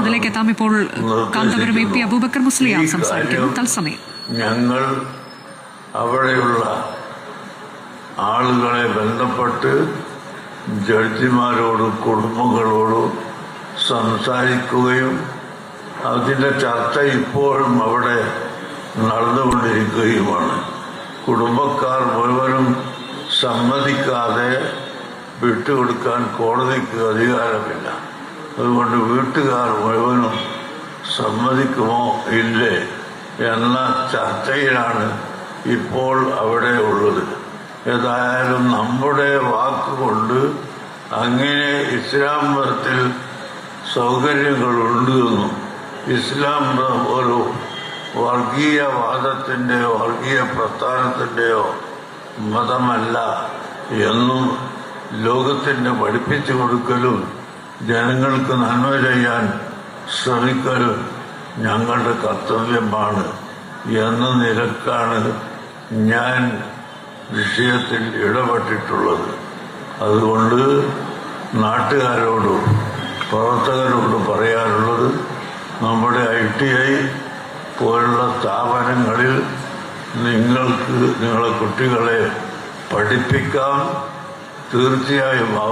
അതിലേക്ക് എത്താം ഇപ്പോൾ കാന്തപുരം എ പി അബൂബക്കർ മുസ്ലിയാർ ഈ സംസാരിക്കുന്നു. തത്സമയം. ഞങ്ങൾ അവിടെയുള്ള ആളുകളെ ബന്ധപ്പെട്ട് ജഡ്ജിമാരോടും കുടുംബങ്ങളോടും സംസാരിക്കുകയും അതിന്റെ ചർച്ച ഇപ്പോഴും അവിടെ നടന്നുകൊണ്ടിരിക്കുകയുമാണ്. കുടുംബക്കാർ മുഴുവനും സമ്മതിക്കാതെ വിട്ടുകൊടുക്കാൻ കോടതിക്ക് അധികാരമില്ല. അതുകൊണ്ട് വീട്ടുകാർ മുഴുവനും സമ്മതിക്കുമോ ഇല്ലേ എന്ന ചർച്ചയിലാണ് ഇപ്പോൾ അവിടെ ഉള്ളത്. ഏതായാലും നമ്മുടെ വാക്കുകൊണ്ട് അങ്ങനെ ഇസ്ലാം മതത്തിൽ സൗകര്യങ്ങളുണ്ട് എന്നും ഇസ്ലാം ഒരു വർഗീയവാദത്തിന്റെയോ വർഗീയ പ്രസ്ഥാനത്തിന്റെയോ മതമല്ല എന്നും ലോകത്തിന് പഠിപ്പിച്ചു കൊടുക്കലും ജനങ്ങൾക്ക് നന്മ ചെയ്യാൻ ശ്രമിക്കലും ഞങ്ങളുടെ കർത്തവ്യമാണ് എന്ന നിലക്കാണ് ഞാൻ വിഷയത്തിൽ ഇടപെട്ടിട്ടുള്ളത്. അതുകൊണ്ട് നാട്ടുകാരോടും പ്രവർത്തകരോടും പറയാനുള്ളത് നമ്മുടെ ഐ ടി ഐ പോലുള്ള സ്ഥാപനങ്ങളിൽ നിങ്ങൾക്ക് നിങ്ങളെ കുട്ടികളെ പഠിപ്പിക്കാം. തീർച്ചയായും.